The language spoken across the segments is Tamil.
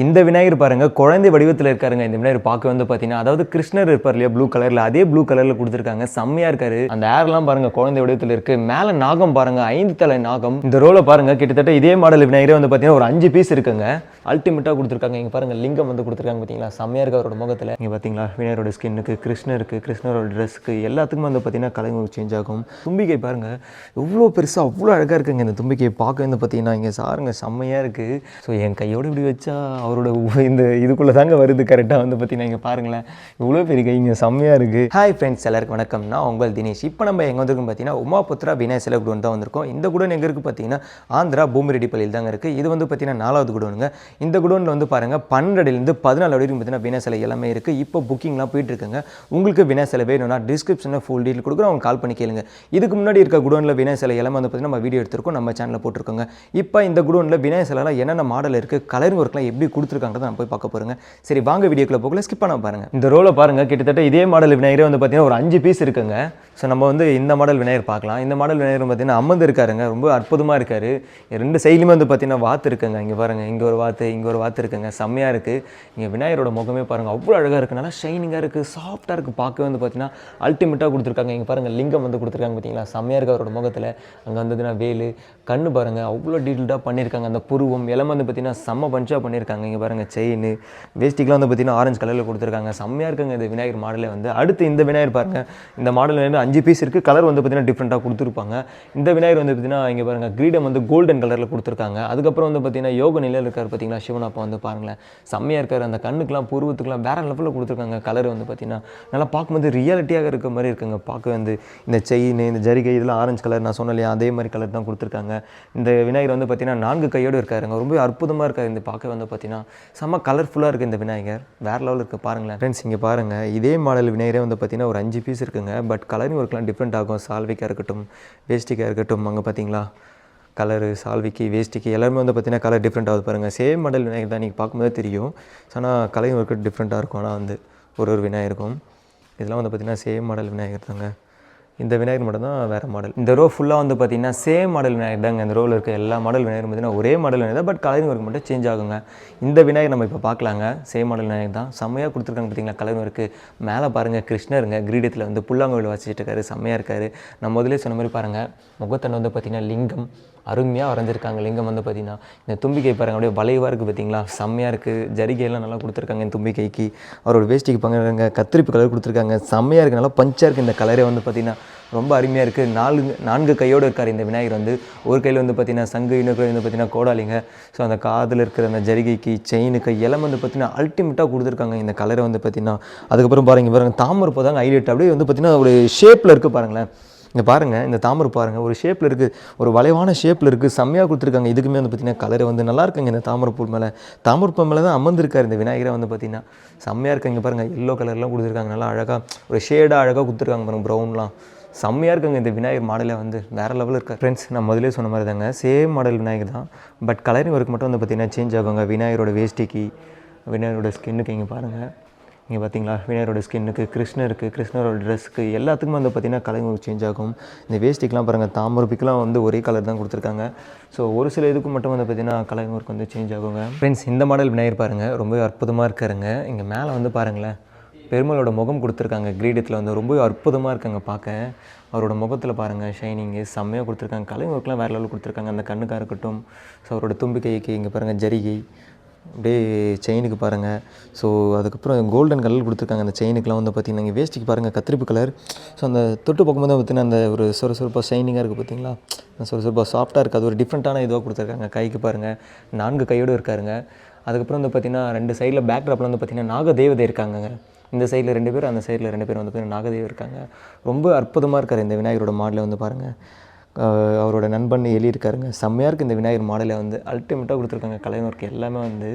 இந்த விநாயகர் பாருங்க குழந்தை வடிவத்தில் இருக்காருங்க. இந்த விநாயகர் பார்க்க வந்து பார்த்தீங்கன்னா அதாவது கிருஷ்ணர் இருப்பார் இல்லையா ப்ளூ கலரில் அதே ப்ளூ கலரில் கொடுத்துருக்காங்க. செம்மையாக இருக்காரு. அந்த ஏர்லாம் பாருங்க குழந்தை வடிவத்தில் இருக்கு. மேலே நாகம் பாருங்க ஐந்து தலை நாகம். இந்த ரோல பாருங்க கிட்டத்தட்ட இதே மாடல் விநாயகரே வந்து பார்த்தீங்கன்னா ஒரு அஞ்சு பீஸ் இருக்குங்க. அல்டிமேட்டாக கொடுத்துருக்காங்க. இங்கே பாருங்க லிங்கம் வந்து கொடுத்துருக்காங்க பார்த்தீங்களா செம்மையாக இருக்கு அவரோட முகத்தில். இங்கே பார்த்தீங்களா விநாயகரோட ஸ்கின்னுக்கு கிருஷ்ணருக்கு கிருஷ்ணரோட ட்ரெஸ்க்கு எல்லாத்துக்குமே வந்து பார்த்தீங்கன்னா கலைஞர் சேஞ்ச் ஆகும். தும்பிக்கை பாருங்க எவ்வளோ பெருசாக அவ்வளோ அழகாக இருக்குங்க. இந்த தும்பிக்கையை பார்க்க வந்து பார்த்தீங்கன்னா இங்கே சாருங்க செம்மையாக இருக்குது ஸோ என் கையோடு இப்படி வச்சா அவரோட இந்த இதுக்குள்ளே தாங்க வருது கரெக்டாக வந்து பார்த்தீங்கன்னா இங்கே பாருங்களேன். இவ்வளோ பெரிய கைங்க இங்கே செம்மையாக இருக்குது ஹாய் ஃப்ரெண்ட்ஸ் எல்லாருக்கும் வணக்கம்னா உங்கள் தினேஷ். இப்போ நம்ம எங்கே வந்திருக்கோம் பார்த்தீங்கன்னா உமாபுத்ரா விநாயக சிலை குடோன் தான் வந்திருக்கோம். இந்த குடோன் எங்கே இருக்குது பார்த்தீங்கன்னா ஆந்திரா பூமிரெட்டிப்பள்ளியில் தாங்க இருக்குது இது வந்து பார்த்தீங்கன்னா நாலாவது குடோனுங்க. இந்த குடோனில் வந்து பாருங்கள் பன்னெண்டுலேருந்து பதினாலு வரைக்கும் பார்த்தீங்கன்னா விநாயக சிலை எல்லாமே இருக்குது இப்போ புக்கிங்லாம் போயிட்டுருக்குங்க. உங்களுக்கு விநாயக சிலை வேணும்னா டிஸ்கிரிப்ஷனில் ஃபுல் டீல் கொடுக்குறோம் அவங்க கால் பண்ணி கேளுங்க. இதுக்கு முன்னாடி இருக்க குடோனில் விநாயக சிலை எல்லாமே வந்து பார்த்தீங்கன்னா நம்ம வீடியோ எடுத்திருக்கோம். நம்ம சேனலில் போட்டிருக்கோங்க. இப்போ இந்த குடோனில் விநாயக சிலைலாம் என்னென்ன மாடல் இருக்குது கலர் ஒர்க்லாம் எப்படி கொடுத்துருக்காங்கிறத நம்ம போய் பார்க்க போகிறோங்க சரி வாங்க வீடியோக்குள்ள போகல ஸ்கிப் பண்ண பாருங்கள் இந்த ரோலை பாருங்கள் கிட்டத்தட்ட இதே மாடல் விநாயகரே வந்து பார்த்தீங்கன்னா ஒரு அஞ்சு பீஸ் இருக்குங்க. ஸோ நம்ம வந்து இந்த மாடல் விநாயகர் பார்க்கலாம். இந்த மாடல் விநாயகர் பார்த்தீங்கன்னா அம்மந்து இருக்காருங்க. ரொம்ப அற்புதமாக இருக்கார். ரெண்டு சைடுலையுமே வந்து பார்த்தீங்கன்னா வாத்து இருக்குங்க. இங்கே பாருங்கள் இங்கே ஒரு வாத்து இங்கே ஒரு வாத்து இருக்குங்க. செம்மையாக இருக்குது இங்கே விநாயகரோட முகமே பாருங்கள் அவ்வளோ அழகாக இருக்குது நல்லா ஷைனிங்காக இருக்குது சாஃப்ட்டாக இருக்குது பார்க்கவே வந்து பார்த்தீங்கன்னா அல்டிமேட்டாக கொடுத்துருக்காங்க. இங்கே பாருங்க. லிங்கம் வந்து கொடுத்துருக்காங்க பார்த்தீங்களா செம்மையாக இருக்குது அவரோட முகத்தில். அங்கே வந்ததுன்னா வேலு கண்ணு பாருங்கள் அவ்வளோ டீட்டெயில்டாக பண்ணியிருக்காங்க அந்த புருவம் எல்லாம் வந்து பார்த்தீங்கன்னா செம்ம பஞ்சாக பண்ணியிருக்காங்க இங்கே பாருங்க. செயின் வேஸ்டிக்கெலாம் வந்து பார்த்தீங்கன்னா ஆரஞ்சு கலரில் கொடுத்துருக்காங்க. செம்மையாக இருக்குங்க இந்த விநாயகர் மாடலே வந்து. அடுத்து இந்த விநாயகர் பாருங்கள் இந்த மாடல் வந்து அஞ்சு பீஸ் இருக்குது கலர் வந்து பார்த்திங்கன்னா டிஃப்ரெண்ட்டாக கொடுத்துருப்பாங்க. இந்த விநாயகர் வந்து பார்த்திங்கன்னா இங்கே பாருங்கள் கிரீடம் வந்து கோல்டன் கலரில் கொடுத்துருக்காங்க. அதுக்கப்புறம் வந்து பார்த்தீங்கன்னா யோக நிலையில் இருக்கார் பார்த்தீங்களா சிவன். அப்பா வந்து பாருங்களேன் செம்மையாக இருக்கார். அந்த கண்ணுக்கெலாம் பூர்வத்துக்குலாம் வேறு லெவலில் கொடுத்துருக்காங்க. கலர் வந்து பார்த்தீங்கன்னா நல்லா பார்க்கும்போது ரியாலிட்டியாக இருக்க மாதிரி இருக்குங்க. பார்க்க வந்து இந்த செயின் இந்த ஜரிகை இதெல்லாம் ஆரஞ்சு கலர் நான் சொன்னேன் அதே மாதிரி கலர் தான் கொடுத்துருக்காங்க. இந்த விநாயகர் வந்து பார்த்திங்கன்னா நான்கு கையோடு இருக்காருங்க. ரொம்ப அற்புதமாக இருக்கார். இந்த பார்க்க வந்து பார்த்தீங்கன்னா செம்ம கலர்ஃபுல்லாக இருக்குது இந்த விநாயகர். வேறு லெவலில் இருக்குது பாருங்களேன் ஃப்ரெண்ட்ஸ் இங்கே பாருங்கள் இதே மாடல் விநாயகரே வந்து பார்த்திங்கன்னா ஒரு அஞ்சு பீஸ் இருக்குங்க. பட் கலரிங் ஒர்க்லாம் டிஃப்ரெண்ட் ஆகும். சால்விக்காக இருக்கட்டும் வேஸ்டிக்காக இருக்கட்டும் அங்கே பார்த்தீங்களா கலரு சால்விக்கு வேஸ்டிக்கு எல்லாருமே வந்து பார்த்தீங்கன்னா கலர் டிஃப்ரெண்ட் ஆகுது பாருங்கள் சேம் மாடல் விநாயகர் தான் நீங்கள் பார்க்கும்போது தெரியும். ஆனால் கலையும் ஒர்க்கு டிஃப்ரெண்ட்டாக இருக்கும். ஆனால் வந்து ஒரு ஒரு விநாயகருக்கும். இதெல்லாம் வந்து பார்த்திங்கன்னா சேம் மாடல் விநாயகர் தாங்க. இந்த விநாயகர் மட்டும் தான் வேறு மாடல் இந்த ரோ ஃபுல்லாக வந்து பார்த்தீங்கன்னா சேம் மாடல் விநாயகர் தாங்க. இந்த ரோவில் இருக்க எல்லா மாடல் விநாயகரும் பார்த்தீங்கன்னா ஒரே model Vinayagar but colouring work மட்டும் சேஞ்ச் ஆகுங்க. இந்த விநாயகர் நம்ம இப்போ பார்க்கலாங்க சேம் மாடல் விநாயகர் தான். செம்மையாக கொடுத்துருக்காங்க பார்த்தீங்களா கலரிங் ஒர்க்கு மேலே பாருங்கள் கிருஷ்ணருங்க. கிரீடத்தில் வந்து புல்லாங்கோயில் வச்சுட்டு இருக்காரு. செம்மையாக இருக்காரு. நம்ம முதல்ல சொன்ன மாதிரி பாருங்கள் முகத்தண்டை வந்து பார்த்தீங்கன்னா லிங்கம். அருமையாக வரைஞ்சிருக்காங்க. லிங்கம் வந்து பார்த்தீங்கன்னா இந்த தும்பிக்கை பாருங்கள் அப்படியே வளைவாக இருக்குது பார்த்தீங்களா செம்மையாக இருக்குது ஜரிகையெல்லாம் நல்லா கொடுத்துருக்காங்க இந்த தும்பிக்கைக்கு. அவரோட வேஷ்டிக்கு பாருங்க கத்திரிப்பு கலர் கொடுத்துருக்காங்க. செம்மையாக இருக்குது நல்லா பஞ்சாக இருக்குது இந்த கலரே வந்து பார்த்தீங்கன்னா ரொம்ப அருமையாக இருக்குது நாலு நான்கு கையோடு இருக்கார் இந்த விநாயகர் வந்து. ஒரு கையில் வந்து பார்த்தீங்கன்னா சங்கு இன்னொரு கையில் வந்து பார்த்தீங்கன்னா கோடாலிங்க. ஸோ அந்த காதில் இருக்கிற அந்த ஜரிகைக்கு செயினுக்கு எல்லாம் வந்து பார்த்தீங்கன்னா அல்டிமேட்டாக கொடுத்துருக்காங்க இந்த கலரை வந்து பார்த்தீங்கன்னா அதுக்கப்புறம் பாருங்க பாருங்க தாமரை போதாங்க ஹைலைட் அப்படியே வந்து பார்த்தீங்கன்னா ஒரு ஷேப்பில் இருக்குது பாருங்களேன். இங்கே பாருங்கள் இந்த தாமரை பாருங்கள் ஒரு ஷேப்பில் இருக்குது ஒரு வளைவான ஷேப்பில் இருக்குது செம்மையாக கொடுத்துருக்காங்க. இதுக்குமே வந்து பார்த்தீங்கன்னா கலர் வந்து நல்லா இருக்குங்க இந்த தாமரைப்பூ மேலே. தாமரைப்பூ மேலே தான் அமர்ந்திருக்கார் இந்த விநாயகரை வந்து பார்த்தீங்கன்னா செம்மையாக இருக்கு இங்கே பாருங்கள் எல்லோ கலர்லாம் கொடுத்துருக்காங்க. நல்லா அழகாக ஒரு ஷேடாக அழகாக கொடுத்துருக்காங்க பாருங்க ப்ரௌன்லாம் செம்மையாக இருக்குங்க இந்த விநாயகர் மாடலே வந்து வேறு லெவலில் இருக்கா ஃப்ரெண்ட்ஸ் நான் முதலே சொன்ன மாதிரி தாங்க சேம் மாடல் விநாயகர் தான். பட் கலரிங் ஒர்க் மட்டும் வந்து பார்த்தீங்கன்னா சேஞ்ச் ஆகுங்க. விநாயகரோட வேஷ்டிக்கு விநாயகரோட ஸ்கின்னுக்கு இங்கே பாருங்கள் இங்கே பார்த்தீங்களா விநாயகரோட ஸ்கின்னுக்கு கிருஷ்ணருக்கு கிருஷ்ணரோட ட்ரெஸ்க்கு எல்லாத்துக்குமே வந்து பார்த்தீங்கன்னா கலர் ஒர்க் சேஞ்ச் ஆகும். இந்த வேஸ்டிக்கெலாம் பாருங்கள் தாமரப்பிக்கெலாம் வந்து ஒரே கலர் தான் கொடுத்துருக்காங்க. ஸோ ஒரு சில இதுக்கு மட்டும் வந்து பார்த்தீங்கன்னா கலர் ஒர்க் வந்து சேஞ்ச் ஆகுங்க. ஃப்ரெண்ட்ஸ் இந்த மாடல் விநாயகர் பாருங்கள் ரொம்ப அற்புதமாக இருக்காருங்க. இங்கே மேலே வந்து பாருங்களேன் பெருமாளோட முகம் கொடுத்துருக்காங்க. கிரீடத்தில் வந்து ரொம்ப அற்புதமாக இருக்காங்க பார்க்க அவரோட முகத்தில் பாருங்கள் ஷைனிங்கு செம்மையாக கொடுத்துருக்காங்க. கலை ஒர்க்லாம் வேறு லெவலில் கொடுத்துருக்காங்க. அந்த கண்ணுக்காக இருக்கட்டும். ஸோ அவரோட தும்பிக்கைக்கு இங்கே பாருங்கள் ஜரிகை. அப்படியே செயினுக்கு பாருங்கள் ஸோ அதுக்கப்புறம் கோல்டன் கலர் கொடுத்துருக்காங்க. அந்த செயினுக்குலாம் வந்து பார்த்தீங்கன்னா இங்கே வேஸ்ட்டுக்கு பாருங்கள் கத்திரிப்பு கலர் ஸோ அந்த தொட்டு பார்க்கும்போது பார்த்தீங்கன்னா அந்த ஒரு சுறுசுறுப்பாக ஷைனிங்காக இருக்குது பார்த்தீங்களா அந்த சாஃப்ட்டாக இருக்குது அது ஒரு டிஃப்ரெண்ட்டான இதுவாக கொடுத்துருக்காங்க. கைக்கு பாருங்கள் நான்கு கையோடு இருக்காருங்க. அதுக்கப்புறம் வந்து பார்த்தீங்கன்னா ரெண்டு சைடில் பேக் ட்ராப்பில் வந்து பார்த்தீங்கன்னா நாக தேவதை இருக்காங்கங்க. இந்த சைடில் ரெண்டு பேர் அந்த சைடில் ரெண்டு பேர் வந்து பார்த்திங்கன்னா நாகதேவி இருக்காங்க. ரொம்ப அற்புதமாக இருக்கார் இந்த விநாயகரோட மாடலை வந்து பாருங்கள் அவரோட நண்பன் எலி இருக்காருங்க செம்மையாக இருக்குது இந்த விநாயகர் மாடலை வந்து. அல்டிமேட்டாக கொடுத்துருக்காங்க. கலைஞர் எல்லாமே வந்து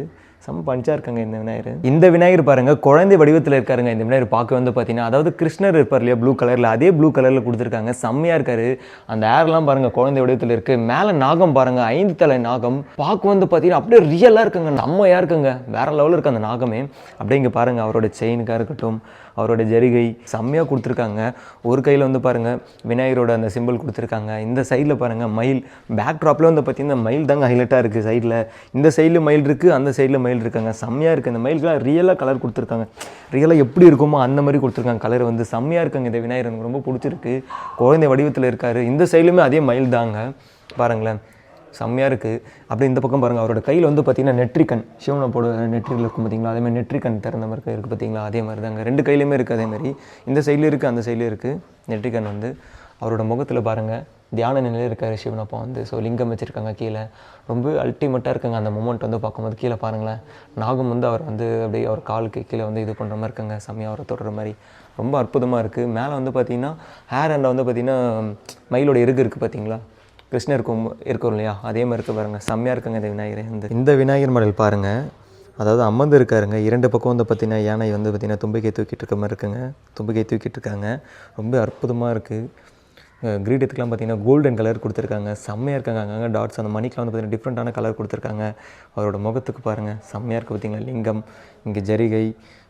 செம்ம பஞ்சாக இருக்காங்க இந்த விநாயகர். இந்த விநாயகர் பாருங்க குழந்தை வடிவத்தில் இருக்காருங்க இந்த விநாயகர். பார்க்க வந்து பார்த்தீங்கன்னா அதாவது கிருஷ்ணர் இருப்பார் இல்லையா ப்ளூ கலரில் அதே ப்ளூ கலரில் கொடுத்துருக்காங்க. செம்மையாக இருக்காரு. அந்த ஏர்லாம் பாருங்கள் குழந்தை வடிவத்தில் இருக்குது மேலே நாகம் பாருங்கள் ஐந்து தலை நாகம். பார்க்க வந்து பார்த்தீங்கன்னா அப்படியே ரியலாக இருக்குங்க செம்மையாக இருக்குங்க. வேறு லெவலில் இருக்கு அந்த நாகமே. அப்படியே இங்கே பாருங்கள் அவரோட செயினுக்காக இருக்கட்டும் அவரோட ஜரிகை செம்மையாக கொடுத்துருக்காங்க. ஒரு கையில் வந்து பாருங்கள் விநாயகரோட அந்த சிம்பிள் கொடுத்துருக்காங்க. இந்த சைடில் பாருங்கள் மயில். பேக் ட்ராப்பில் வந்து பார்த்தீங்கன்னா மயில் தாங்க ஹைலைட்டாக இருக்குது சைடில் இந்த சைடில் மயில் இருக்குது அந்த சைடில் மயில் இருக்காங்க. செம்மையாக இருக்குது இந்த மயிலுக்குலாம் ரியலாக கலர் கொடுத்துருக்காங்க. ரியலாக எப்படி இருக்குமோ அந்த மாதிரி கொடுத்துருக்காங்க. கலர் வந்து செம்மையாக இருக்காங்க. இந்த விநாயகர் எனக்கு ரொம்ப பிடிச்சிருக்கு. குழந்தை வடிவத்தில் இருக்கார். இந்த சைட்லையுமே அதே மயில் தாங்க. பாருங்களேன். செம்மையாக இருக்குது அப்படி இந்த பக்கம் பாருங்கள் அவரோட கையில் வந்து பார்த்தீங்கன்னா நெட்ரிக்கன் சிவனை போட நெற்றிகள் இருக்கும் பார்த்தீங்களா அதேமாதிரி நெட்ரிக்கன் திறந்த மாதிரி இருக்குது பார்த்தீங்களா அதே மாதிரி தாங்க. ரெண்டு கையிலையுமே இருக்குது அதே மாதிரி. இந்த சைட்லேயும் இருக்குது அந்த சைட்லேயும் இருக்குது நெட்ரிக்கன் வந்து அவரோட முகத்தில் பாருங்கள் தியான நிலையில் இருக்கார் சிவனப்பா வந்து. ஸோ லிங்கம் வச்சுருக்காங்க கீழே. ரொம்ப அல்டிமேட்டாக இருக்குங்க அந்த மூமெண்ட் வந்து பார்க்கும்போது. கீழே பாருங்களேன் நாகம் வந்து அவர் வந்து அப்படியே அவர் காலுக்கு கீழே வந்து இது பண்ணுற மாதிரி இருக்காங்க செம்மையாக அவரை தொடுற மாதிரி. ரொம்ப அற்புதமாக இருக்குது மேலே வந்து பார்த்திங்கன்னா ஹேர் அண்டில் வந்து பார்த்தீங்கன்னா மயிலோட இருக்கு இருக்குது பார்த்தீங்களா கிருஷ்ணர் இருக்கும் இருக்கும் இல்லையா? அதே மாதிரி இருக்க பாருங்கள் செம்மையாக இருக்குங்க இந்த விநாயகர். இந்த இந்த விநாயகர் மாடல் பாருங்கள் அதாவது அமர்ந்து இருக்காருங்க. இரண்டு பக்கம் வந்து பார்த்தீங்கன்னா யானை வந்து பார்த்தீங்கன்னா தும்பிக்கை தூக்கிட்டு இருக்க மாதிரி இருக்குங்க. தும்பிக்கை தூக்கிட்டு இருக்காங்க. ரொம்ப அற்புதமாக இருக்குது கிரீடத்துக்குலாம் பார்த்தீங்கன்னா கோல்டன் கலர் கொடுத்துருக்காங்க. செம்மையாக இருக்காங்க. அங்கங்கே டாட்ஸ் அந்த மணிக்கெலாம் வந்து பார்த்தீங்கன்னா டிஃப்ரெண்ட்டான கலர் கொடுத்துருக்காங்க. அவரோட முகத்துக்கு பாருங்கள் செம்மையாக இருக்குது பார்த்திங்களா? லிங்கம் இங்கே ஜரிகை.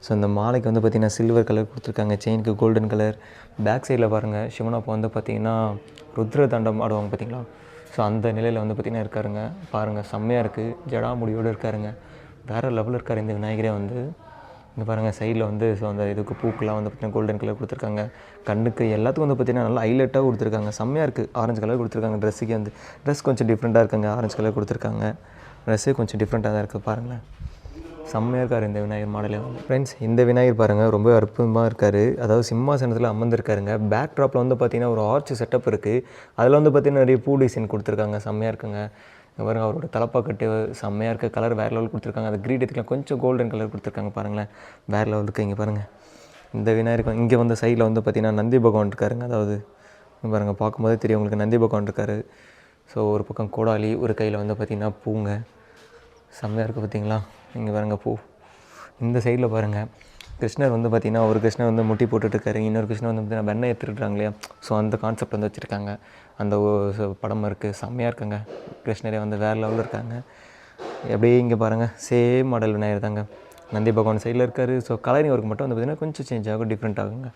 ஸோ அந்த மாலைக்கு வந்து பார்த்தீங்கன்னா சில்வர் கலர் கொடுத்துருக்காங்க. செயினுக்கு கோல்டன் கலர் பேக் சைடில் பாருங்கள் சிவனப்பா வந்து பார்த்திங்கன்னா ருத்ர தண்டம் ஆடுவாங்க பார்த்தீங்களா? ஸோ அந்த நிலையில் வந்து பார்த்திங்கன்னா இருக்காருங்க. பாருங்கள் செம்மையாக இருக்குது ஜடாமுடியோடு இருக்காருங்க. வேறு லெவலில் இருக்கார் இந்த விநாயகரே வந்து. இங்கே பாருங்கள் சைடில் வந்து ஸோ அந்த இதுக்கு பூக்கெலாம் வந்து பார்த்தீங்கன்னா கோல்டன் கலர் கொடுத்துருக்காங்க. கண்ணுக்கு எல்லாத்துக்கும் வந்து பார்த்தீங்கன்னா நல்லா ஹைலைட்டாக கொடுத்துருக்காங்க. செம்மையாக இருக்குது ஆரஞ்சு கலர் கொடுத்துருக்காங்க. ட்ரெஸ்ஸுக்கே வந்து ட்ரெஸ் கொஞ்சம் டிஃப்ரெண்ட்டாக இருக்குங்க. ஆரஞ்சு கலர் கொடுத்துருக்காங்க. ட்ரெஸ்ஸே கொஞ்சம் டிஃப்ரெண்ட்டாக தான் இருக்குது பாருங்களேன். செம்மையாக இருக்கார் இந்த விநாயகர் மாடலே. வந்து ஃப்ரெண்ட்ஸ் இந்த விநாயகர் பாருங்கள் ரொம்ப அற்புதமாக இருக்கார். அதாவது சிம்மாசனத்தில் அமர்ந்திருக்காருங்க. பேக் ட்ராப்பில் வந்து பார்த்தீங்கன்னா ஒரு ஆர்ச் செட்டப் இருக்குது அதில் வந்து பார்த்தீங்கன்னா நிறைய பூ டிசைன் கொடுத்துருக்காங்க. செம்மையாக இருக்குங்க. பாருங்கள் அவரோட தலப்பாக்கட்டு செம்மையாக இருக்க. கலர் வேறு லெவல் கொடுத்துருக்காங்க. அந்த கிரீடத்துக்குலாம் கொஞ்சம் கோல்டன் கலர் கொடுத்துருக்காங்க பாருங்களேன். வேறு லெவலுக்கு இங்கே பாருங்கள் இந்த விநாயகர் இங்கே வந்து சைடில் வந்து பார்த்திங்கன்னா நந்தி பகவான் இருக்காருங்க அதாவது பாருங்கள் பார்க்கும்போதே தெரியும் உங்களுக்கு நந்தி பகவான் இருக்காரு. ஸோ ஒரு பக்கம் கோடாலி ஒரு கையில் வந்து பார்த்திங்கன்னா பூங்க. செம்மையாக இருக்குது பார்த்தீங்களா இங்கே பாருங்கள் பூ. இந்த சைடில் பாருங்கள் கிருஷ்ணர் வந்து பார்த்திங்கன்னா ஒரு கிருஷ்ணர் வந்து முட்டி போட்டுட்ருக்காரு இன்னொரு கிருஷ்ணர் வந்து பார்த்தீங்கன்னா வெண்ணெய் எடுத்துருக்காங்க இல்லையா? ஸோ அந்த கான்செப்ட் வந்து வச்சுருக்காங்க. அந்த படம் இருக்குது செம்மையாக இருக்குங்க. கிருஷ்ணரே வந்து வேறு லெவலில் இருக்காங்க. அப்படியே இங்கே பாருங்கள் சேம் மாடல் விநாயகர் தாங்க. நந்தி பகவான் சைடில் இருக்காரு. ஸோ கலரிங் ஒர்க் மட்டும் வந்து பார்த்தீங்கன்னா கொஞ்சம் சேஞ்ச் ஆகும் டிஃப்ரெண்ட் ஆகுங்க.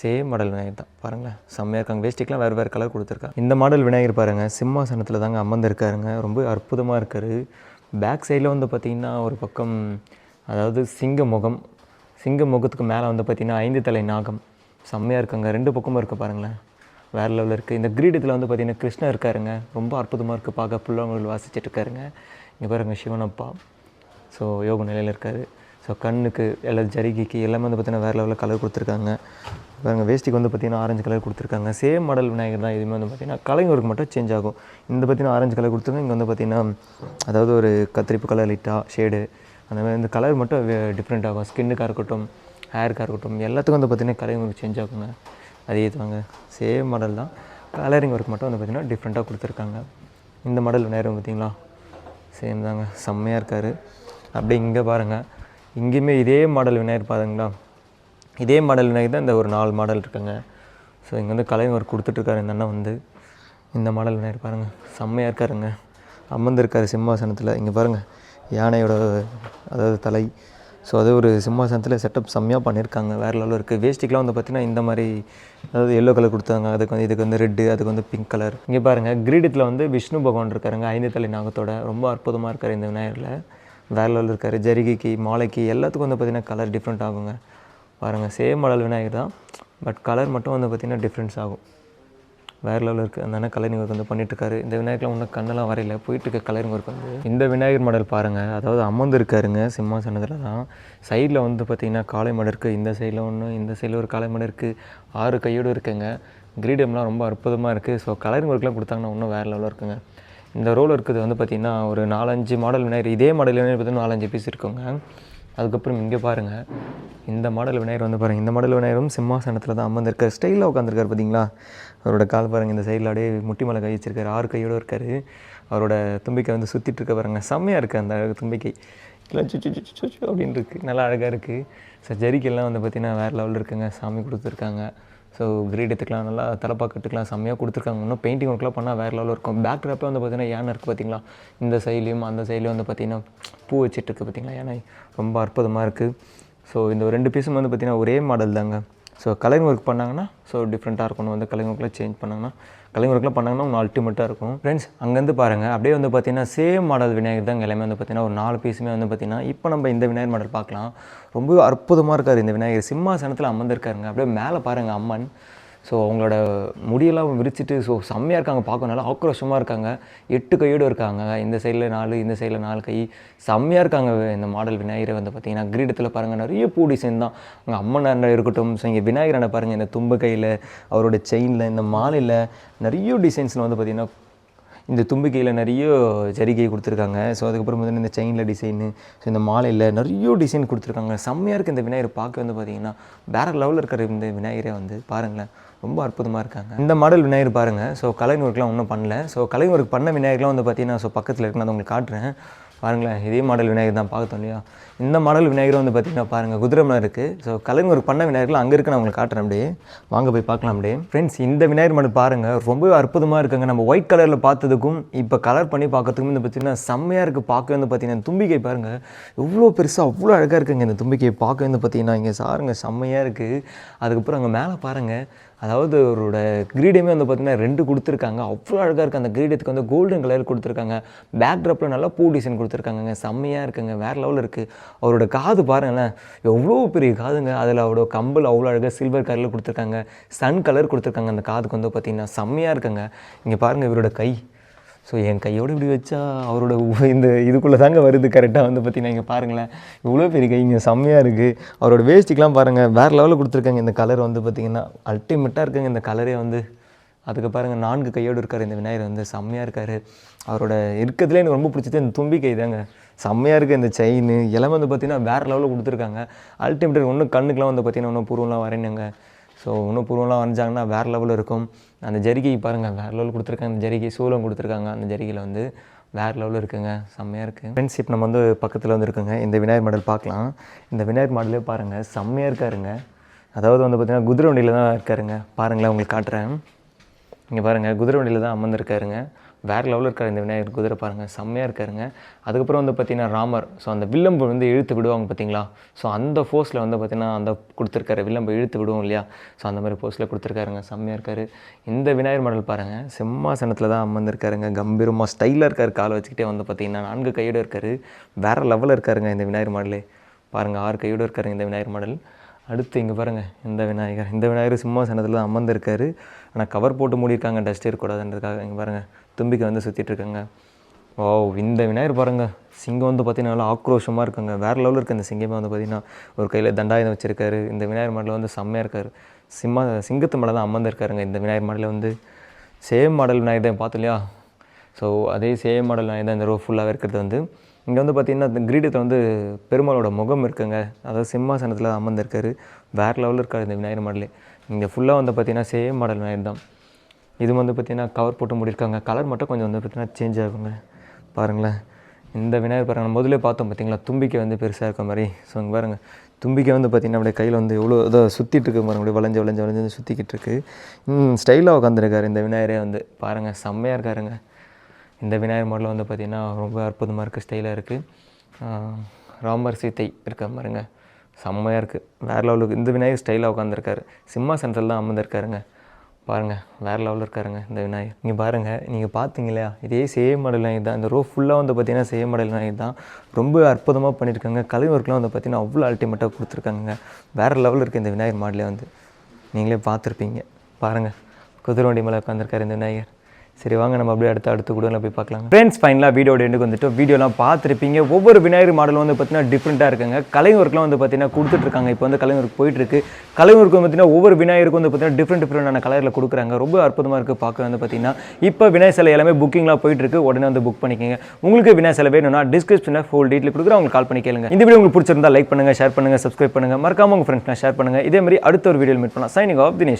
சேம் மாடல் விநாயகர் தான். பாருங்களேன். செம்மையாக இருக்காங்க. வேஸ்டிக்லாம் வேறு வேறு கலர் கொடுத்துருக்காங்க இந்த மாடல் விநாயகர் பாருங்கள் சிம்மாசனத்தில் தாங்க அமர்ந்திருக்காருங்க. ரொம்ப அற்புதமாக இருக்காரு. பேக் சைடில் வந்து பார்த்திங்கன்னா ஒரு பக்கம் அதாவது சிங்க முகம். சிங்க முகத்துக்கு மேலே வந்து பார்த்திங்கன்னா ஐந்து தலை நாகம். செம்மையாக இருக்காங்க. ரெண்டு பக்கமும் இருக்குது பாருங்களேன். வேறு லெவலில் இருக்குது இந்த கிரீடத்தில் வந்து பார்த்திங்கன்னா கிருஷ்ணர் இருக்காருங்க. ரொம்ப அற்புதமாக இருக்குது பார்க்க புல்லாங்குழல் வாசிச்சுட்டு இருக்காருங்க. இங்கே பாருங்க சிவனப்பா. ஸோ யோக நிலையில் இருக்கார். ஸோ கண்ணுக்கு எல்லாம் ஜரிகைக்கு எல்லாமே வந்து பார்த்தீங்கன்னா வேறு லெவலில் கலர் கொடுத்துருக்காங்க. பாருங்கள் வேஷ்டிக்கு வந்து பார்த்திங்கன்னா ஆரஞ்சு கலர் கொடுத்துருக்காங்க. சேம் மாடல் விநாயகர் தான். இதுவுமே வந்து பார்த்தீங்கன்னா கலைஞருக்கு மட்டும் சேஞ்ச் ஆகும். இந்த பார்த்தீங்கன்னா ஆரஞ்சு கலர் கொடுத்துருங்க இங்கே வந்து பார்த்திங்கன்னா அதாவது ஒரு கத்திரிப்பு கலர் லைட்டாக ஷேடு அந்த மாதிரி இந்த கலர் மட்டும் டிஃப்ரெண்ட் ஆகும். ஸ்கின்னுக்காக இருக்கட்டும் ஹேருக்காக இருக்கட்டும் எல்லாத்துக்கும் வந்து பார்த்திங்கன்னா கலைஞருக்கு சேஞ்ச் ஆகுங்க. அதே தாங்க சேம் மாடல் தான். கலரிங் ஒர்க் மட்டும் வந்து பார்த்தீங்கன்னா டிஃப்ரெண்ட்டாக கொடுத்துருக்காங்க. இந்த மாடல் நேரம் பார்த்தீங்களா சேம் தாங்க. செம்மையாக இருக்கார். அப்படியே இங்கே பாருங்கள் இங்கேயுமே இதே மாடல் விநாயகர் பாருங்களா? இதே மாடல் விநாயகர் தான் இந்த ஒரு நாலு மாடல் இருக்குங்க. ஸோ இங்கே வந்து கலைஞர் ஒர்க் கொடுத்துட்ருக்காரு இந்த அண்ணன் வந்து. இந்த மாடல் விநாயகர் பாருங்கள் செம்மையாக இருக்காருங்க. அமர்ந்திருக்காரு சிம்மாசனத்தில். இங்கே பாருங்கள் யானையோட அதாவது தலை. ஸோ அது ஒரு சிம்மாசனத்தில் செட்டப் செம்மையாக பண்ணியிருக்காங்க வேறு லெவலில் இருக்குது வேஷ்டிக்கெலாம் வந்து பார்த்தீங்கன்னா இந்த மாதிரி அதாவது எல்லோ கலர் கொடுத்தாங்க. அதுக்கு வந்து இதுக்கு வந்து ரெட்டு அதுக்கு வந்து பிங்க் கலர் இங்கே பாருங்கள் கிரீடத்தில் வந்து விஷ்ணு பகவான் இருக்காருங்க ஐந்து தலை நாகத்தோட. ரொம்ப அற்புதமாக இருக்கார் இந்த விநாயகரில் வேறு லெவலில் இருக்கார். ஜரிகைக்கு மாலைக்கு எல்லாத்துக்கும் வந்து பார்த்திங்கன்னா கலர் டிஃப்ரெண்ட் ஆகுங்க. பாருங்கள் சேம் மாடல் விநாயகர் தான். பட் கலர் மட்டும் வந்து பார்த்திங்கன்னா டிஃப்ரென்ஸ் ஆகும். வேறு லெவலில் இருக்குது அந்த அண்ணன் கலரிங் ஒர்க் வந்து பண்ணிட்டுருக்காரு. இந்த விநாயகர்லாம் ஒன்றும் கண்ணெல்லாம் வரையில. போயிட்டு இருக்க கலரிங் ஒர்க் வந்து. இந்த விநாயகர் மாடல் பாருங்கள் அதாவது அமர்ந்து இருக்காருங்க சிம்மாசனத்தில் தான். சைடில் வந்து பார்த்திங்கன்னா காளை மாடு இருக்குது இந்த சைடில் ஒன்று இந்த சைடில் ஒரு காளை மாடு இருக்குது ஆறு கையோடு இருக்குங்க. கிரீடம்லாம் ரொம்ப அற்புதமாக இருக்குது ஸோ கலரிங் ஒர்க்லாம் கொடுத்தாங்கன்னா இன்னும் வேறு லெவலில் இருக்குங்க. இந்த ரோல் இருக்குது வந்து பார்த்திங்கன்னா ஒரு நாலஞ்சு மாடல் விநாயகர். இதே மாடல் விநாயகர் பார்த்தீங்கன்னா நாலஞ்சு பீஸ் இருக்குங்க. அதுக்கப்புறம் இங்கே பாருங்கள் இந்த மாடல் விநாயகர் வந்து பாருங்கள் இந்த மாடல் விநாயகரும் சிம்மாசனத்தில் தான் அமர்ந்திருக்கார். ஸ்டைலாக உட்காந்துருக்காரு பார்த்தீங்களா அவரோட கால் பாருங்கள் இந்த சைடில் அப்படியே முட்டி மேலே கை வச்சிருக்காரு ஆறு கையோடு இருக்கார். அவரோட தும்பிக்கை வந்து சுற்றிட்டு இருக்க பாருங்க செம்மையாக இருக்குது அந்த அழகு தும்பிக்கை இல்லை சுச்சு சுச்சு சுச்சு அப்படின்னு இருக்குது நல்லா அழகாக இருக்குது ஸோ ஜரிக்கெல்லாம் வந்து பார்த்திங்கன்னா வேறு லெவலில் இருக்குங்க சாமி கொடுத்துருக்காங்க. ஸோ கிரீடத்துக்குலாம் நல்லா தலப்பாக்கட்டுக்கெலாம் செம்மையாக கொடுத்துருக்காங்க. இன்னும் பெயிண்டிங் ஒர்க்லாம் பண்ணால் வேறு லெவலில் இருக்கும். பேக் வந்து பார்த்தீங்கன்னா யானை இருக்குது பார்த்தீங்களா இந்த சைட்லேயும் அந்த சைட்லேயும் வந்து பார்த்தீங்கன்னா பூ வச்சுட்டு இருக்கு பார்த்தீங்களா யானை. ரொம்ப அற்புதமாக இருக்குது ஸோ இந்த ரெண்டு பீஸும் வந்து பார்த்திங்கன்னா ஒரே மாடல் தாங்க. ஸோ கலைஞர் ஒர்க் பண்ணாங்கன்னா ஸோ டிஃப்ரெண்ட்டாக இருக்கணும். வந்து கலைஞர் ஒர்க்கில் சேஞ்ச் பண்ணாங்கன்னா கலைஞர் ஒர்க்கில் பண்ணாங்கன்னா ஒன்று அல்டிமேட்டாக இருக்கும். ஃப்ரெண்ட்ஸ் அங்கேருந்து பாருங்கள் அப்படியே வந்து பார்த்தீங்கன்னா சேம் மாடல் விநாயகர் தான் எல்லாமே வந்து பார்த்தீங்கன்னா ஒரு நாலு பீஸுமே வந்து பார்த்தீங்கன்னா இப்போ நம்ம இந்த விநாயகர் மாடல் பார்க்கலாம். ரொம்ப அற்புதமாக இருக்கார் இந்த விநாயகர். சிம்மாசனத்தில் அமர்ந்திருக்காருங்க. அப்படியே மேலே பாருங்கள் அம்மன். ஸோ அவங்களோட முடியெல்லாம் விரிச்சிட்டு ஸோ செம்மையாக இருக்காங்க பார்க்க நல்லா ஆக்ரோஷமாக இருக்காங்க. எட்டு கையோடு இருக்காங்க. இந்த சைடில் நாலு இந்த சைடில் நாலு கை. செம்மையாக இருக்காங்க. இந்த மாடல் விநாயகரை வந்து பார்த்தீங்கன்னா கிரீடத்தில் பாருங்கள் நிறைய பூ டிசைன் தான். அங்கே அம்மன் இருக்கட்டும் ஸோ இங்கே விநாயகரை பாருங்கள் இந்த தும்பு கையில் அவரோட செயினில் இந்த மாலையில் நிறைய டிசைன்ஸில் வந்து பார்த்திங்கன்னா இந்த தும்பிக்கையில் நிறைய ஜரிகை கொடுத்துருக்காங்க. ஸோ அதுக்கப்புறம் வந்து இந்த செயினில் டிசைனு ஸோ இந்த மாலையில் நிறைய டிசைன் கொடுத்துருக்காங்க. செம்மையாக இருக்குது இந்த விநாயகர். பார்க்க வந்து பார்த்தீங்கன்னா வேறு லெவலில் இருக்கிற இந்த விநாயகரை வந்து பாருங்களேன் ரொம்ப அற்புதமாக இருக்காங்க. இந்த மாடல் விநாயகர் பாருங்கள் ஸோ கலை ஒர்க்லாம் ஒன்றும் பண்ணல. ஸோ கலை ஒர்க் பண்ண விநாயகர்லாம் வந்து பார்த்தீங்கன்னா ஸோ பக்கத்தில் இருக்குன்னு நான் அதை உங்களுக்கு காட்டுறேன். பாருங்களேன் இதே மாடல் விநாயகர் தான் பார்த்தோம் இல்லையா? இந்த மாடல் விநாயகர் வந்து பார்த்திங்கன்னா பாருங்கள் குதிரமலை இருக்குது ஸோ கலைஞர் ஒரு பண்ண விநாயகர்லாம் அங்கே இருக்கு நான் உங்களுக்கு காட்டுறேன் அப்படியே. வாங்க போய் பார்க்கலாம் அப்படியே. ஃப்ரெண்ட்ஸ் இந்த விநாயகர் மாடல் பாருங்கள் ரொம்பவே அற்புதமாக இருக்குங்க. நம்ம ஒயிட் கலரில் பார்த்ததுக்கும் இப்போ கலர் பண்ணி பார்க்கறதுக்கும் வந்து பார்த்தீங்கன்னா செம்மையாக இருக்குது பார்க்க வந்து பார்த்தீங்கன்னா தும்பிக்கை பாருங்கள் எவ்வளோ பெருசாக அவ்வளோ அழகாக இருக்குங்க இந்த தும்பிக்கையை பார்க்க வந்து பார்த்தீங்கன்னா இங்கே சாருங்க செம்மையாக இருக்குது அதுக்கப்புறம் அங்கே மேலே பாருங்கள் அதாவது அவரோட கிரீடமே வந்து பார்த்திங்கன்னா ரெண்டு கொடுத்துருக்காங்க. அவ்வளோ அழகாக இருக்குது அந்த கிரீடத்துக்கு வந்து கோல்டன் கலர் கொடுத்துருக்காங்க. பேக் ட்ராப்பில் நல்லா பூ டிசைன் கொடுத்துருக்காங்க செம்மையாக இருக்குங்க. வேறு லெவலில் இருக்குது அவரோட காது பாருங்களேன். எவ்வளோ பெரிய காதுங்க. அதில் அவரோட கம்பல் அவ்வளோ அழகாக சில்வர் கலரில் கொடுத்துருக்காங்க. சன் கலர் கொடுத்துருக்காங்க. அந்த காதுக்கு வந்து பார்த்திங்கன்னா செம்மையாக இருக்குங்க. இங்கே பாருங்கள் இவரோட கை. ஸோ என் கையோடு இப்படி வச்சா அவரோட உ- இந்த இதுக்குள்ளே தாங்க வருது கரெக்டாக வந்து பார்த்தீங்கன்னா இங்கே பாருங்களேன். இவ்வளோ பெரிய கை இங்கே செம்மையாக இருக்குது அவரோட வேஸ்ட்டுக்கெலாம் பாருங்கள் வேறு லெவலில் கொடுத்துருக்காங்க. இந்த கலர் வந்து பார்த்திங்கன்னா அல்டிமேட்டாக இருக்குங்க. இந்த கலரே வந்து அதுக்கு பாருங்கள் நான்கு கையோடு இருக்கார் இந்த விநாயகர். வந்து செம்மையாக இருக்கார். அவரோட இருக்கிறதுலே எனக்கு ரொம்ப பிடிச்சது இந்த தும்பி கை தாங்க. செம்மையாக இருக்குது இந்த செயின் எல்லாமே வந்து பார்த்திங்கன்னா வேறு லெவலில் கொடுத்துருக்காங்க. அல்டிமேட்டாக ஒன்றும் கண்ணுக்கெலாம் வந்து பார்த்திங்கன்னா இன்னும் பூர்வம்லாம் வரையினுங்க ஸோ இன்னும் பூர்வம்லாம் வரைஞ்சாங்கன்னா வேறு லெவலில் இருக்கும். அந்த ஜரிகை பாருங்கள் வேறு லெவல் கொடுத்துருக்காங்க. அந்த ஜரிகை சூலம் கொடுத்துருக்காங்க. அந்த ஜரிகையில் வந்து வேறு லெவலில் இருக்குங்க. செம்மையாக இருக்குது ஃப்ரெண்ட்ஷிப் நம்ம வந்து பக்கத்தில் வந்து இருக்குங்க. இந்த விநாயகர் மாடல் பார்க்கலாம். இந்த விநாயகர் மாடலே பாருங்கள் செம்மையாக இருக்காருங்க. அதாவது வந்து பார்த்திங்கன்னா குதிரை வண்டியில் தான் இருக்காருங்க. பாருங்களேன் உங்களுக்கு காட்டுறேன். இங்கே பாருங்கள் குதிரை வண்டியில் தான் அமர்ந்துருக்காருங்க. வேறு லெவலில் இருக்கார் இந்த விநாயகர் குதிரை பாருங்கள் செம்மையாக இருக்காருங்க. அதுக்கப்புறம் வந்து பார்த்தீங்கன்னா ராமர். ஸோ அந்த வில்லம்பு வந்து இழுத்து விடுவாங்க பார்த்தீங்களா ஸோ அந்த ஃபோர்ஸில் வந்து பார்த்தீங்கன்னா அந்த கொடுத்துருக்காரு வில்லம்பு இழுத்து விடுவோம் இல்லையா? ஸோ அந்த மாதிரி ஃபோர்ஸில் கொடுத்துருக்காருங்க செம்மையாக இருக்காரு. இந்த விநாயகர் மாடல் பாருங்கள் சிம்மாசனத்தில் தான் அமர்ந்திருக்காருங்க கம்பீரமாக ஸ்டைலாக இருக்கார் காலை வச்சுக்கிட்டே வந்து பார்த்தீங்கன்னா நான்கு கையோடு இருக்காரு. வேறு லெவலில் இருக்காருங்க இந்த விநாயகர் மாடலே. பாருங்கள் ஆறு கையோடு இருக்காருங்க இந்த விநாயகர் மாடல். அடுத்து இங்கே பாருங்கள் இந்த விநாயகர். இந்த விநாயகர் சிம்மாசனத்தில் தான் அமர்ந்திருக்காரு. ஆனால் கவர் போட்டு மூடியிருக்காங்க டஸ்ட் இருக்கக்கூடாதுன்றதுக்காக இங்கே பாருங்கள் தும்பிக்கை வந்து சுற்றிட்டுருக்காங்க ஓ இந்த விநாயகர் பாருங்கள் சிங்கம் வந்து பார்த்தீங்கன்னா நல்லா ஆக்ரோஷமாக இருக்குங்க. வேறு லெவலில் இருக்குது இந்த சிங்கமே வந்து பார்த்திங்கன்னா ஒரு கையில் தண்டாயுதம் வச்சிருக்காரு. இந்த விநாயகர் மாடலில் வந்து செம்மையாக இருக்கார். சிம்மா சிங்கத்து மேலே தான் அமர்ந்திருக்காருங்க. இந்த விநாயகர் மாடலில் வந்து சேம் மாடல் விநாயகர் தான் பார்த்தோம் இல்லையா? ஸோ அதே சேம் மாடல் விநாயகர் தான் இந்த ரோ ஃபுல்லாகவே இருக்கிறது வந்து. இங்கே வந்து பார்த்திங்கன்னா இந்த கிரீடத்தில் வந்து பெருமாளோட முகம் இருக்குங்க. அதாவது சிம்மாசனத்தில் அமர்ந்திருக்காரு. வேறு லெவலில் இருக்கார் இந்த விநாயகர் மாடலே. இங்கே ஃபுல்லாக வந்து பார்த்திங்கன்னா சேம் மாடல் விநாயகர் தான். இது வந்து பார்த்திங்கன்னா கவர் போட்டு முடியிருக்காங்க கலர் மட்டும் கொஞ்சம் வந்து பார்த்திங்கன்னா சேஞ்ச் ஆகுங்க. பாருங்களேன். இந்த விநாயகர் பாருங்க நம்ம முதல்ல பார்த்தோம் பார்த்தீங்களா தும்பிக்கை வந்து பெருசாக இருக்க மாதிரி. ஸோ இங்கே பாருங்கள் தும்பிக்கை வந்து பார்த்திங்கன்னா அப்படியே கையில் வந்து எவ்வளோ இதோ சுற்றிட்டு இருக்கு பாருங்க. அப்படியே வளைஞ்சு வளைஞ்சு வளைஞ்சு வந்து சுற்றிக்கிட்டு இருக்கு ஸ்டைலாக உட்காந்துருக்காரு இந்த விநாயகரே வந்து. பாருங்கள் செம்மையாக இருக்காருங்க. இந்த விநாயகர் மாடலில் வந்து பார்த்திங்கன்னா ரொம்ப அற்புதமாக இருக்குது ஸ்டைலாக இருக்குது ராமர் சீத்தை இருக்க பாருங்க. செம்மையாக இருக்குது வேறு லெவலுக்கு இந்த விநாயகர் ஸ்டைலாக உட்காந்துருக்காரு சிம்மாசனத்தில் தான் அமர்ந்திருக்காருங்க. பாருங்கள் வேறு லெவலில் இருக்காருங்க இந்த விநாயகர். நீங்கள் பாருங்கள் நீங்கள் பார்த்தீங்க இல்லையா? இதே சேம் மாடல் நாய் தான். இந்த ரோ ஃபுல்லாக வந்து பார்த்தீங்கன்னா சேம் மாடல் நாய் தான். ரொம்ப அற்புதமாக பண்ணியிருக்காங்க கலை ஒர்க்லாம் வந்து பார்த்தீங்கன்னா அவ்வளோ அல்டிமேட்டாக கொடுத்துருக்காங்க வேறு லெவலில் இருக்குது இந்த விநாயகர் மாடலே வந்து. நீங்களே பார்த்துருப்பீங்க. பாருங்கள் குதிரை வண்டி மேலே உட்காந்துருக்காரு இந்த விநாயகர். சரி வாங்க நம்ம அப்படியே அடுத்த அடுத்து கூட போய் பார்க்கலாம் ஃப்ரெண்ட்ஸ் ஃபைனலாக வீடியோட எண்டுக்கு வந்துட்டு வீடியோலாம் பார்த்துருப்பீங்க. ஒவ்வொரு விநாயகர் மாடலும் வந்து பார்த்தீங்கன்னா டிஃப்ரெண்ட்டாக இருக்குங்க. கலை ஒர்க்லாம் வந்து பார்த்தீங்கன்னா கொடுத்துட்ருக்காங்க இப்போ வந்து கலைஞருக்கு போயிட்டுருக்கு கலைஞருக்கு வந்து பார்த்தீங்கன்னா ஒவ்வொரு விநாயகருக்கும் வந்து பார்த்தீங்கன்னா டிஃப்ரெண்ட் டிஃப்ரெண்டான கலரில் கொடுக்குறாங்க. ரொம்ப அற்புதமாக இருக்குது பார்க்க வந்து பார்த்தீங்கன்னா. இப்போ விநாயகர் சிலை எல்லாமே புக்கிங்லாம் போயிட்டுருக்கு உடனே வந்து புக் பண்ணிக்கோங்க. உங்களுக்கு விநாயகர் சிலை வேணும்னா டிஸ்கிரிப்ஷனில் ஃபுல் டீட்டெயில் கொடுக்குறேன். உங்களுக்கு கால் பண்ணி கேளுங்க. இந்த வீடியோ உங்களுக்கு பிடிச்சிருந்தா லைக் பண்ணுங்கள் ஷேர் பண்ணுங்கள் சப்ஸ்கிரைப் பண்ணுங்கள் மறக்காம உங்கள் ஃப்ரெண்ட்ஸ்லாம் ஷேர் பண்ணுங்கள் இதே மாதிரி அடுத்த ஒரு வீடியோ மீட் பண்ணலாம். Signing off Dinesh